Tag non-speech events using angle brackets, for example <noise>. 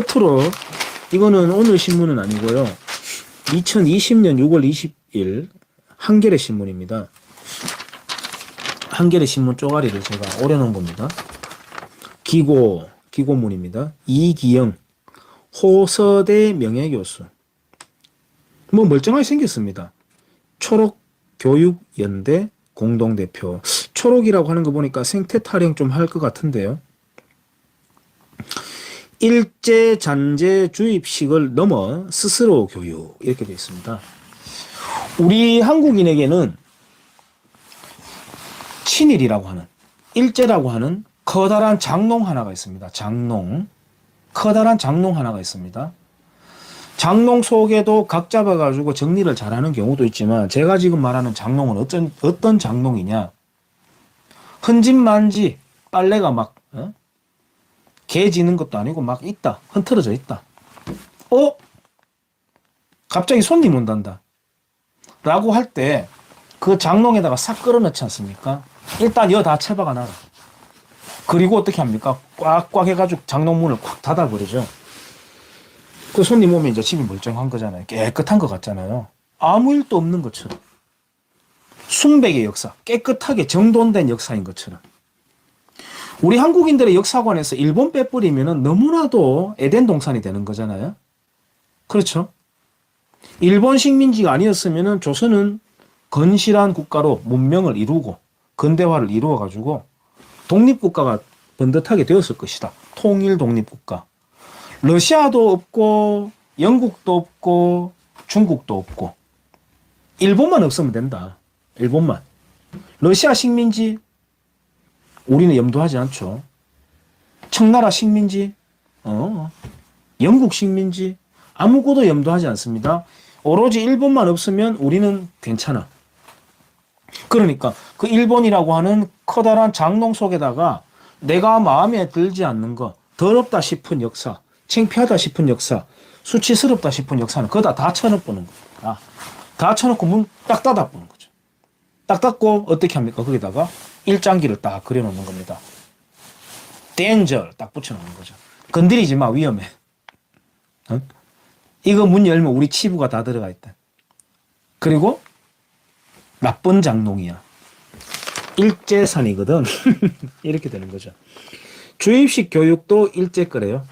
끝으로 이거는 오늘 신문은 아니고요. 2020년 6월 20일 한겨레 신문입니다. 한겨레 신문 쪼가리를 제가 오려놓은 겁니다. 기고 기고문입니다. 이기영 호서대 명예교수 뭐 멀쩡하게 생겼습니다. 초록 교육연대 공동대표 초록이라고 하는 거 보니까 생태 타령 좀 할 것 같은데요. 일제 잔재 주입식을 넘어 스스로 교육 이렇게 되어 있습니다. 우리 한국인에게는 친일이라고 하는 일제라고 하는 커다란 장롱 하나가 있습니다. 장롱 커다란 장롱 하나가 있습니다. 장롱 속에도 각 잡아가지고 정리를 잘하는 경우도 있지만 제가 지금 말하는 장롱은 어떤 어떤 장롱이냐? 흔진만지 빨래가 막 어? 개 지는 것도 아니고 막 있다. 흔들어져 있다. 어? 갑자기 손님 온단다. 라고 할 때 그 장롱에다가 싹 끌어넣지 않습니까? 일단 여 다 채박아 놔라. 그리고 어떻게 합니까? 꽉꽉 해가지고 장롱문을 꽉 닫아버리죠. 그 손님 오면 이제 집이 멀쩡한 거잖아요. 깨끗한 것 같잖아요. 아무 일도 없는 것처럼. 순백의 역사, 깨끗하게 정돈된 역사인 것처럼. 우리 한국인들의 역사관에서 일본 빼버리면 너무나도 에덴 동산이 되는 거잖아요. 그렇죠? 일본 식민지가 아니었으면 조선은 건실한 국가로 문명을 이루고 근대화를 이루어 가지고 독립국가가 번듯하게 되었을 것이다. 통일 독립국가. 러시아도 없고 영국도 없고 중국도 없고 일본만 없으면 된다. 일본만. 러시아 식민지 우리는 염두하지 않죠. 청나라 식민지, 어, 영국 식민지 아무것도 염두하지 않습니다. 오로지 일본만 없으면 우리는 괜찮아. 그러니까 그 일본이라고 하는 커다란 장롱 속에다가 내가 마음에 들지 않는 거, 더럽다 싶은 역사, 창피하다 싶은 역사, 수치스럽다 싶은 역사는 거다 다 쳐넣어보는. 아, 다 쳐놓고 문 딱 닫아보는 거죠. 딱 닫고 어떻게 합니까? 거기다가 일장기를 딱 그려놓는 겁니다. danger 딱 붙여놓는 거죠. 건드리지 마 위험해. 어? 이거 문 열면 우리 치부가 다 들어가 있다. 그리고 나쁜 장롱이야. 일제산이거든. <laughs> 이렇게 되는 거죠. 주입식 교육도 일제 거래요.